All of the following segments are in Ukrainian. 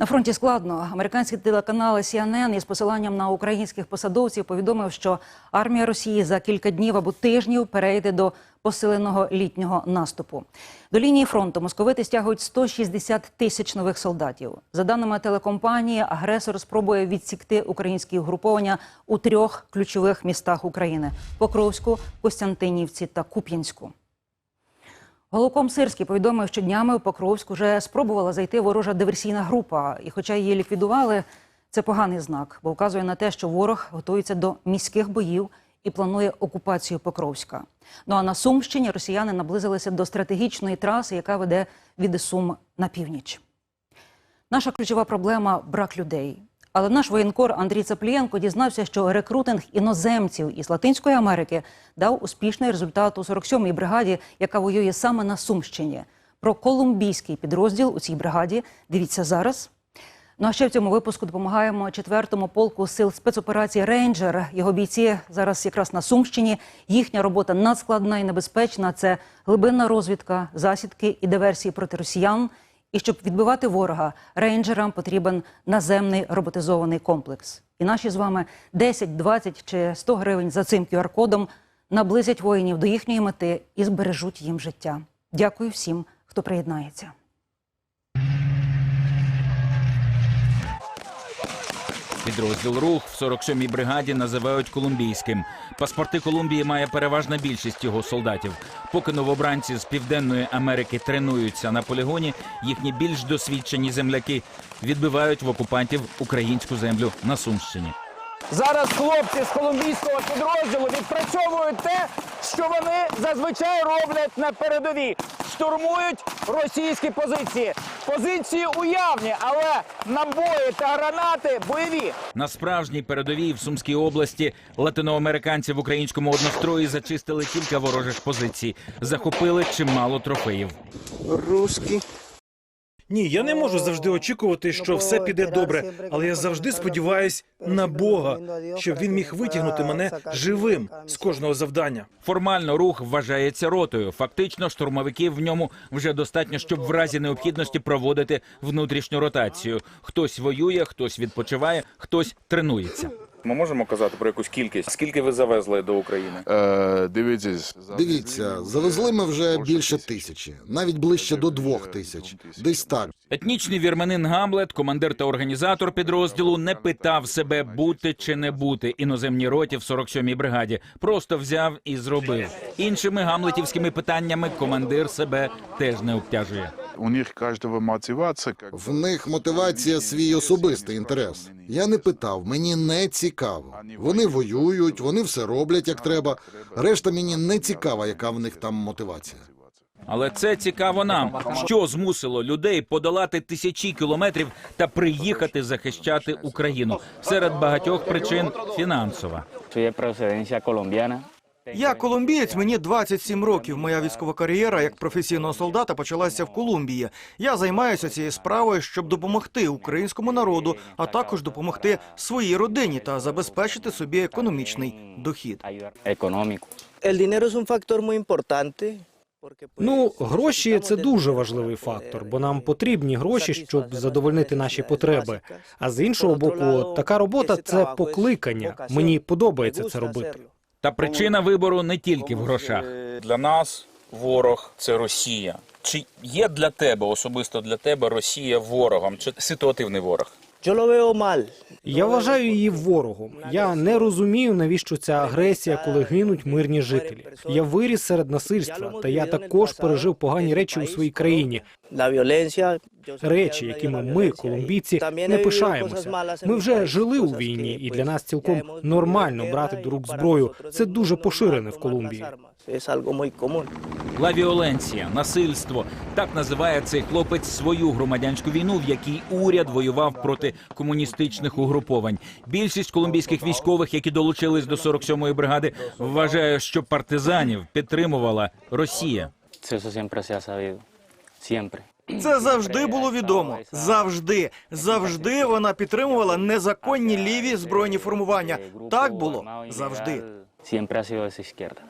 На фронті складно. Американський телеканал CNN із посиланням на українських посадовців повідомив, що армія Росії за кілька днів або тижнів перейде до посиленого літнього наступу. До лінії фронту московити стягують 160 тисяч нових солдатів. За даними телекомпанії, агресор спробує відсікти українські угруповання у трьох ключових містах України: Покровську, Костянтинівці та Куп'янську. Голоком Сирський повідомив, що днями у Покровськ уже спробувала зайти ворожа диверсійна група. І хоча її ліквідували, це поганий знак, бо вказує на те, що ворог готується до міських боїв і планує окупацію Покровська. Ну а на Сумщині росіяни наблизилися до стратегічної траси, яка веде від Сум на північ. Наша ключова проблема брак людей. Але наш воєнкор Андрій Цаплієнко дізнався, що рекрутинг іноземців із Латинської Америки дав успішний результат у 47-й бригаді, яка воює саме на Сумщині. Про колумбійський підрозділ у цій бригаді дивіться зараз. Ну а ще в цьому випуску допомагаємо 4-му полку сил спецоперації Рейнджер. Його бійці зараз якраз на Сумщині. Їхня робота надскладна і небезпечна. Це глибинна розвідка, засідки і диверсії проти росіян. І щоб відбивати ворога, рейнджерам потрібен наземний роботизований комплекс. І наші з вами 10, 20 чи 100 гривень за цим QR-кодом наблизять воїнів до їхньої мети і збережуть їм життя. Дякую всім, хто приєднається. Підрозділ рух в 47-й бригаді називають колумбійським. Паспорти Колумбії має переважна більшість його солдатів. Поки новобранці з південної Америки тренуються на полігоні, їхні більш досвідчені земляки відбивають в окупантів українську землю на Сумщині. Зараз хлопці з колумбійського підрозділу відпрацьовують те, що вони зазвичай роблять на передовій. Штурмують російські позиції. Позиції уявні, але набої та гранати бойові. На справжній передовій в Сумській області латиноамериканці в українському однострої зачистили кілька ворожих позицій, захопили чимало трофеїв. русський. Ні, я не можу завжди очікувати, що все піде добре, але я завжди сподіваюсь на Бога, щоб він міг витягнути мене живим з кожного завдання. Формально рух вважається ротою. Фактично, штурмовиків в ньому вже достатньо, щоб в разі необхідності проводити внутрішню ротацію. Хтось воює, хтось відпочиває, хтось тренується. Ми можемо казати про якусь кількість. Скільки ви завезли до України? Е, дивіться, Дивіться, завезли ми вже більше тисячі, навіть ближче до двох тисяч. Десь так. Етнічний вірменин Гамлет, командир та організатор підрозділу, не питав себе бути чи не бути іноземній роті в 47-й бригаді. Просто взяв і зробив. Іншими гамлетівськими питаннями командир себе теж не обтяжує. У них каждого мотивация. Как В них мотивація свій особистий інтерес. Я не питав, мені не цікаво. Вони воюють, вони все роблять як треба. Решта мені не цікава, яка в них там мотивація. Але це цікаво нам. Що змусило людей подолати тисячі кілометрів та приїхати захищати Україну? Серед багатьох причин фінансова. De procedencia colombiana. Я колумбієць, мені 27 років. Моя військова кар'єра як професійного солдата почалася в Колумбії. Я займаюся цією справою, щоб допомогти українському народу, а також допомогти своїй родині та забезпечити собі економічний дохід. Ну, гроші це дуже важливий фактор, бо нам eh, потрібні гроші, щоб задовольнити наші потреби. А з іншого боку, така робота це покликання. Мені подобається це робити. Та причина вибору не тільки в грошах. Для нас ворог це Росія. Чи є для тебе особисто для тебе Росія ворогом? Чи ситуативний ворог? Я вважаю її ворогом. Я не розумію, навіщо ця агресія, коли гинуть мирні жителі. Я виріс серед насильства, та я також пережив погані речі у своїй країні. Речі, якими ми, колумбійці, не пишаємося. Ми вже жили у війні, і для нас цілком нормально брати до рук зброю. Це дуже поширене в Колумбії. Лавіоленція, насильство так називає цей хлопець свою громадянську війну, в якій уряд воював проти комуністичних угруповань. Більшість колумбійських військових, які долучились до 47-ї бригади, вважає, що партизанів підтримувала Росія. Ha sabido. Siempre. Це завжди було відомо. Завжди, завжди вона підтримувала незаконні ліві збройні формування. Так було завжди. Ha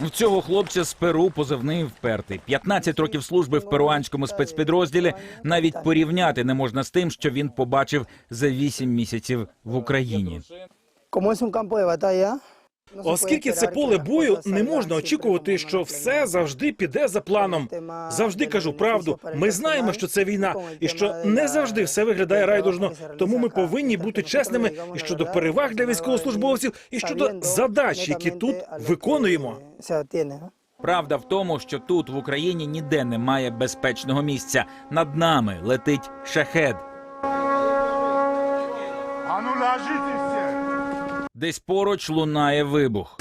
В цього хлопця з Перу позивний впертий. 15 років служби в перуанському спецпідрозділі навіть порівняти не можна з тим, що він побачив за 8 місяців в Україні. Como es un Оскільки це поле бою, не можна очікувати, що все завжди піде за планом. Завжди кажу правду. Ми знаємо, що це війна, і що не завжди все виглядає райдужно. Тому ми повинні бути чесними і щодо переваг для військовослужбовців, і щодо задач, які тут виконуємо. Правда в тому, що тут в Україні ніде немає безпечного місця. Над нами летить шахед. Десь поруч лунає вибух.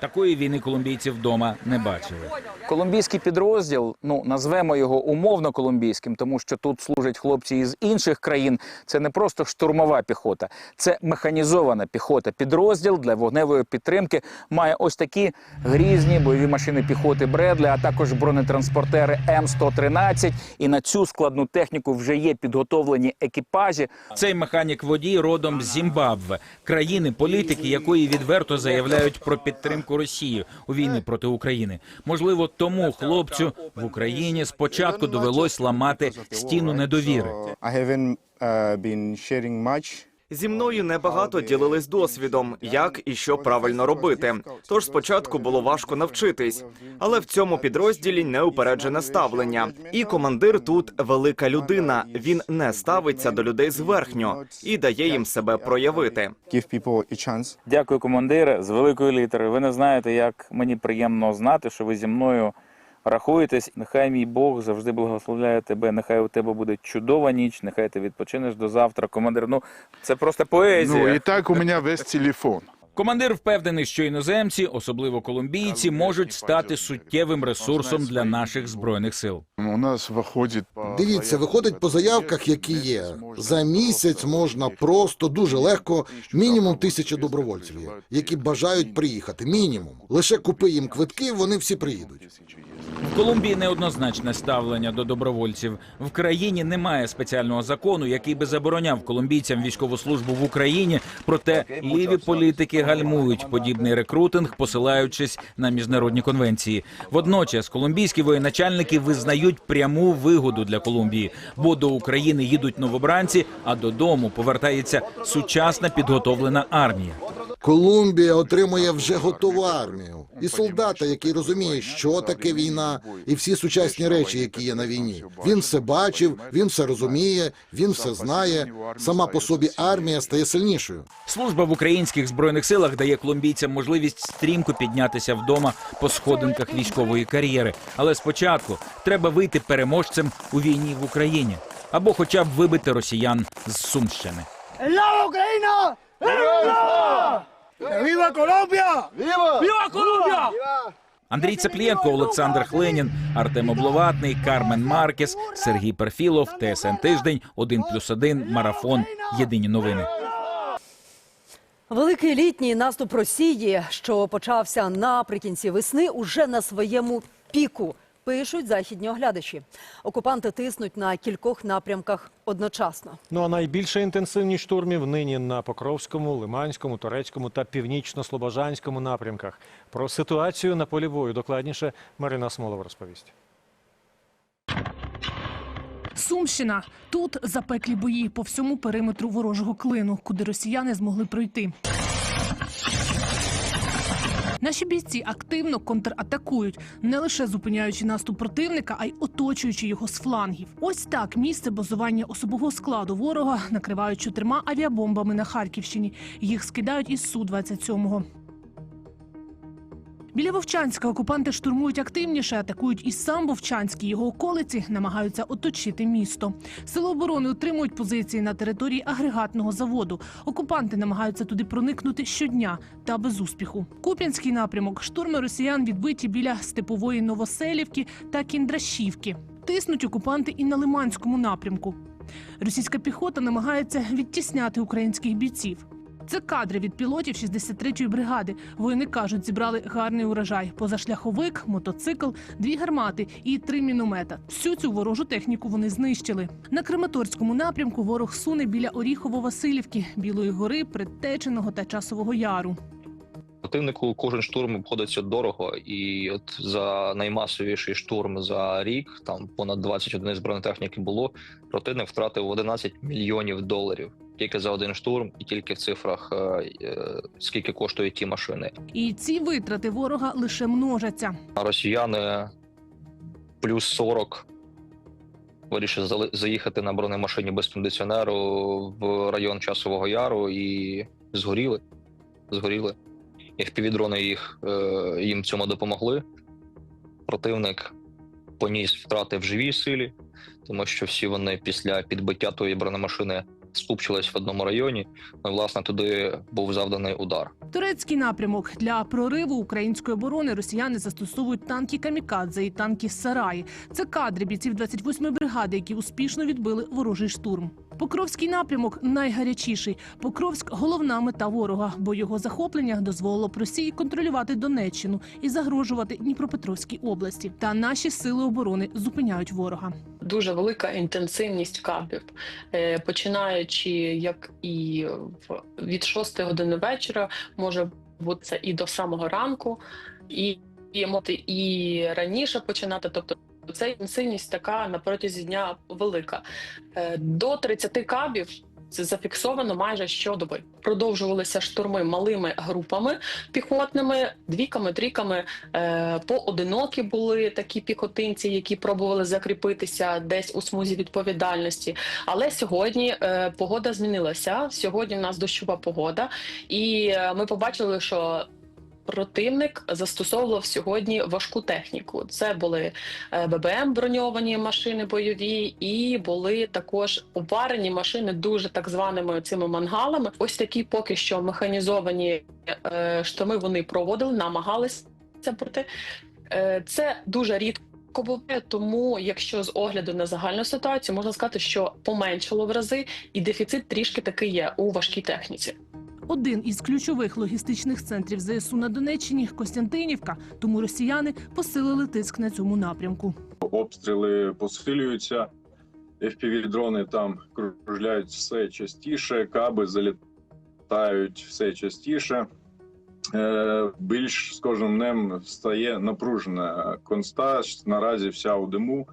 Такої війни колумбійці вдома не бачили. Колумбійський підрозділ, ну назвемо його умовно колумбійським, тому що тут служать хлопці із інших країн. Це не просто штурмова піхота, це механізована піхота. Підрозділ для вогневої підтримки має ось такі грізні бойові машини піхоти Бредлі, а також бронетранспортери М113. І на цю складну техніку вже є підготовлені екіпажі. Цей механік водій родом з Зімбабве, країни, політики якої відверто заявляють про підтримку Росії у війні проти України. Можливо, тому хлопцю в Україні спочатку довелось ламати стіну недовіри. Зі мною небагато ділились досвідом, як і що правильно робити. Тож спочатку було важко навчитись, але в цьому підрозділі неупереджене ставлення. І командир тут велика людина. Він не ставиться до людей зверхньо і дає їм себе проявити. Дякую, командире, з великої літери. Ви не знаєте, як мені приємно знати, що ви зі мною рахуєтесь. Нехай мій Бог завжди благословляє тебе. Нехай у тебе буде чудова ніч. Нехай ти відпочинеш до завтра. Командир, ну це просто поезія. Ну, и так у меня весь телефон. Командир впевнений, що іноземці, особливо колумбійці, можуть стати суттєвим ресурсом для наших збройних сил. У нас выходит... по Дивіться, виходить по заявках, які є. За місяць можна просто дуже легко мінімум тисяча добровольців є, які бажають приїхати. Мінімум. Лише купи їм квитки, вони всі приїдуть. В Колумбії неоднозначне ставлення до добровольців. В країні немає спеціального закону, який би забороняв колумбійцям військову службу в Україні. Проте ліві політики гальмують подібний рекрутинг, посилаючись на міжнародні конвенції. Водночас колумбійські воєначальники визнають пряму вигоду для Колумбії, бо до України їдуть новобранці, а додому повертається сучасна підготовлена армія. Колумбія отримує вже готову армію. І солдата, який розуміє, що таке війна, і всі сучасні речі, які є на війні. Він все бачив, він все розуміє, він все знає. Сама по собі армія стає сильнішою. Служба в українських збройних силах дає колумбійцям можливість стрімко піднятися вдома по сходинках військової кар'єри. Але спочатку треба вийти переможцем у війні в Україні або, хоча б вибити росіян з Сумщини. Андрій Цеплієнко, Олександр Хленін, Артем Обловатний, Кармен Маркес, Сергій Перфілов, ТСН Тиждень, 1+,1, Марафон. Єдині новини. Великий літній наступ Росії, що почався наприкінці весни, уже на своєму піку. Пишуть західні оглядачі. Окупанти тиснуть на кількох напрямках одночасно. Ну а найбільша інтенсивність штурмів нині на Покровському, Лиманському, Турецькому та Північно-Слобожанському напрямках. Про ситуацію на полі бою докладніше Марина Смолова розповість. Сумщина тут запеклі бої по всьому периметру ворожого клину, куди росіяни змогли пройти. Наші бійці активно контратакують, не лише зупиняючи наступ противника, а й оточуючи його з флангів. Ось так місце базування особового складу ворога накривають чотирма авіабомбами на Харківщині. Їх скидають із су 27 Біля Вовчанська окупанти штурмують активніше, атакують і сам Вовчанський. Його околиці намагаються оточити місто. Сили оборони утримують позиції на території агрегатного заводу. Окупанти намагаються туди проникнути щодня та без успіху. Куп'янський напрямок штурми росіян відбиті біля степової Новоселівки та Кіндрашівки. Тиснуть окупанти і на Лиманському напрямку. Російська піхота намагається відтісняти українських бійців. Це кадри від пілотів 63-ї бригади. Воїни кажуть, зібрали гарний урожай: позашляховик, мотоцикл, дві гармати і три міномета. Всю цю ворожу техніку вони знищили. На Крематорському напрямку ворог суне біля Оріхово-Василівки, Білої гори, Предтеченого та Часового Яру. Противнику кожен штурм обходиться дорого, і от за наймасовіший штурм за рік, там понад 20 одиниць бронетехніки було. Противник втратив 11 мільйонів доларів тільки за один штурм, і тільки в цифрах е, е, скільки коштують ті машини. І ці витрати ворога лише множаться. А росіяни плюс 40 вирішили зали- заїхати на бронемашині без кондиціонеру в район Часового Яру і згоріли. Згоріли. FPV-дрони їх е, їм цьому допомогли. Противник поніс втрати в живій силі, тому що всі вони після підбиття тої бронемашини скупчились в одному районі. Ну, власне, туди був завданий удар. Турецький напрямок для прориву української оборони росіяни застосовують танки камікадзе і танки сараї. Це кадри бійців 28-ї бригади, які успішно відбили ворожий штурм. Покровський напрямок найгарячіший. Покровськ головна мета ворога, бо його захоплення дозволило б Росії контролювати Донеччину і загрожувати Дніпропетровській області. Та наші сили оборони зупиняють ворога. дуже велика інтенсивність кабів, Е, починаючи як і від 6 години вечора, може бути це і до самого ранку, і, і, і раніше починати. Тобто ця інтенсивність така на протязі дня велика. Е, До 30 кабів. Це зафіксовано майже щодоби. Продовжувалися штурми малими групами піхотними, двіками, тріками. Е, поодинокі були такі піхотинці, які пробували закріпитися десь у смузі відповідальності. Але сьогодні е, погода змінилася. Сьогодні в нас дощова погода, і ми побачили, що. Противник застосовував сьогодні важку техніку. Це були е, ББМ броньовані машини бойові, і були також опарені машини дуже так званими цими мангалами. Ось такі поки що механізовані е, штурми вони проводили, намагалися проти. Е, Це дуже рідко буває, тому якщо з огляду на загальну ситуацію можна сказати, що поменшало в рази, і дефіцит трішки таки є у важкій техніці. Один із ключових логістичних центрів ЗСУ на Донеччині Костянтинівка. Тому росіяни посилили тиск на цьому напрямку. обстріли посилюються. FPV-дрони там кружляють все частіше, каби залітають все частіше. Е, Більш з кожним днем стає напружена конста наразі вся у диму,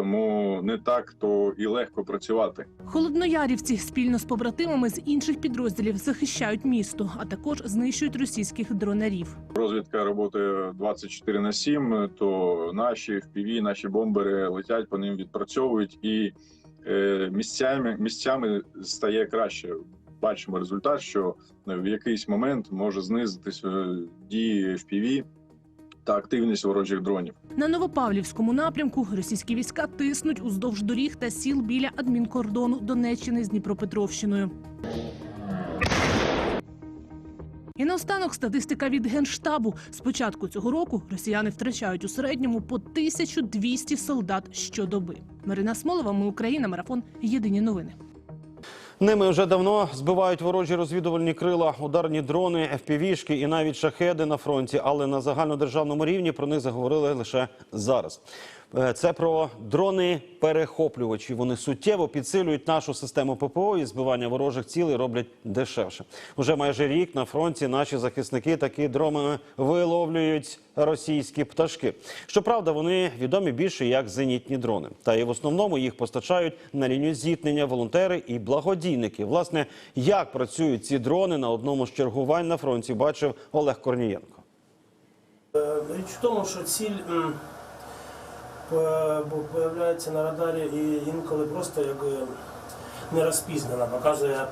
тому не так то і легко працювати. Холодноярівці спільно з побратимами з інших підрозділів захищають місто, а також знищують російських дронарів. Розвідка працює 24 на 7, то наші FPV, наші бомбери летять по ним, відпрацьовують і е, місцями, місцями стає краще. Бачимо результат, що в якийсь момент може знизитись е, дії FPV та активність ворожих дронів. На Новопавлівському напрямку російські війська тиснуть уздовж доріг та сіл біля адмінкордону Донеччини з Дніпропетровщиною. І наостанок статистика від генштабу. З початку цього року росіяни втрачають у середньому по 1200 солдат щодоби. Марина Смолова, ми Україна, марафон. Єдині новини. Ними вже давно збивають ворожі розвідувальні крила, ударні дрони, ФПВ-шки і навіть шахеди на фронті. Але на загальнодержавному рівні про них заговорили лише зараз. Е, Це про дрони перехоплювачі. Вони суттєво підсилюють нашу систему ППО і збивання ворожих цілей роблять дешевше. Уже майже рік на фронті наші захисники такі дронами виловлюють російські пташки. Щоправда, вони відомі більше як зенітні дрони. Та і в основному їх постачають на лінію зіткнення волонтери і благодійники. Власне, як працюють ці дрони на одному з чергувань на фронті, бачив Олег Корнієнко. Е, Річ в тому, що ціль появляється на радарі і інколи просто як е, не розпізнана, показує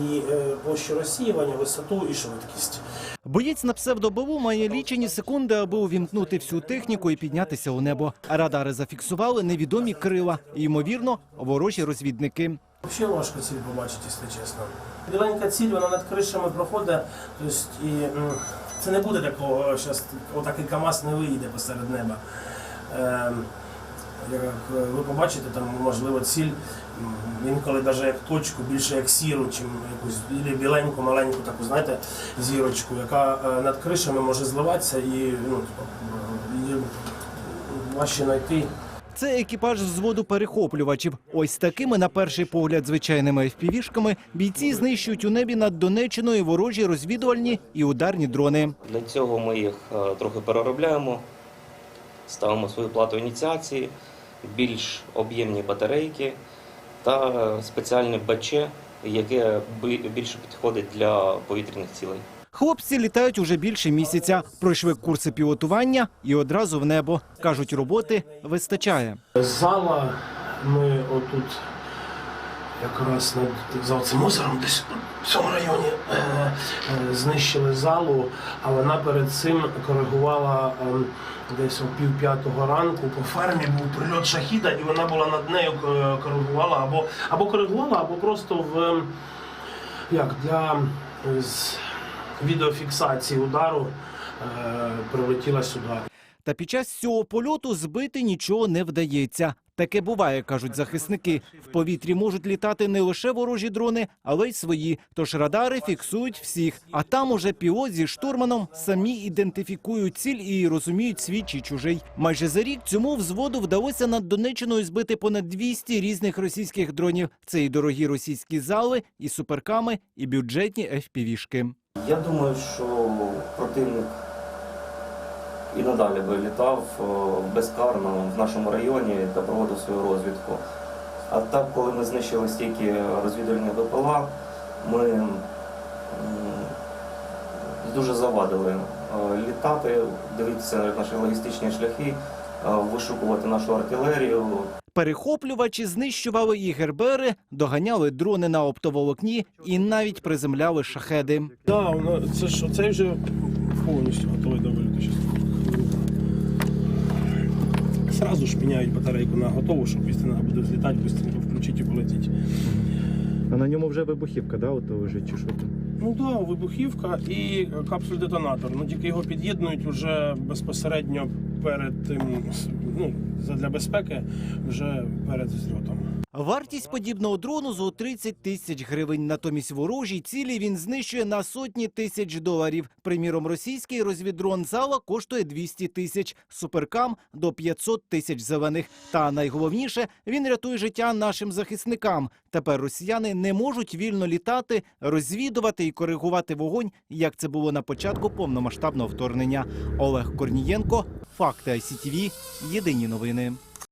її е, площу розсіювання, висоту і швидкість. Боєць на псевдобову має лічені секунди, аби увімкнути всю техніку і піднятися у небо. Радари зафіксували невідомі крила, і, ймовірно, ворожі розвідники. Взагалі важко ціль побачити, якщо чесно. Біленька ціль, вона над кришами проходить, тобто, і це не буде такого, зараз отакий КАМАЗ не виїде посеред неба. Як ви побачите, там можливо ціль інколи навіть як точку, більше як сіру, чим якусь біленьку, маленьку таку, знаєте, зірочку, яка е, над кришами може зливатися і ну, типу, її важче знайти. Це екіпаж взводу перехоплювачів. Ось такими, на перший погляд, звичайними FPV-шками бійці знищують у небі над Донеччиною ворожі розвідувальні і ударні дрони. Для цього ми їх е, трохи переробляємо, ставимо свою плату ініціації, більш об'ємні батарейки та спеціальне баче, яке би- більше підходить для повітряних цілей. Хлопці літають уже більше місяця, пройшли курси пілотування і одразу в небо. Кажуть, роботи вистачає. Зала ми отут якраз над за цим озером, десь в цьому районі е, е, знищили залу, а вона перед цим коригувала е, десь о пів п'ятого ранку. По фермі був прильот шахіда, і вона була над нею е, коригувала або, або коригувала, або просто в е, як для е, з відеофіксації удару е, прилетіла сюди. Та під час цього польоту збити нічого не вдається. Таке буває, кажуть захисники. В повітрі можуть літати не лише ворожі дрони, але й свої. Тож радари фіксують всіх. А там уже пілот зі штурманом самі ідентифікують ціль і розуміють свій чи чужий. Майже за рік цьому взводу вдалося над Донеччиною збити понад 200 різних російських дронів. Це і дорогі російські зали, і суперками, і бюджетні FPV-шки. Я думаю, що противник і надалі би літав е, безкарно в нашому районі та проводив свою розвідку. А так, коли ми знищили стільки розвідувальні БПЛА, ми дуже завадили е, літати, дивитися на наші логістичні шляхи, е, вишукувати нашу артилерію, Перехоплювачі знищували і гербери, доганяли дрони на оптоволокні і навіть приземляли шахеди. Да, це ж оцей вже повністю готовий до Сразу ж міняють батарейку на готову, щоб пістина буде злітати, швидко включити і полетіти. А на ньому вже вибухівка, да, от лежить чи що там? Ну так, да, вибухівка і капсуль-детонатор. Ну тільки його під'єднують вже безпосередньо перед тим, ну, для безпеки, вже перед зльотом. Вартість подібного дрону зо 30 тисяч гривень. Натомість ворожій цілі він знищує на сотні тисяч доларів. Приміром, російський розвіддрон зала коштує 200 тисяч, суперкам до 500 тисяч зелених. Та найголовніше, він рятує життя нашим захисникам. Тепер росіяни не можуть вільно літати, розвідувати і коригувати вогонь, як це було на початку повномасштабного вторгнення. Олег Корнієнко, факти ICTV, єдині новини.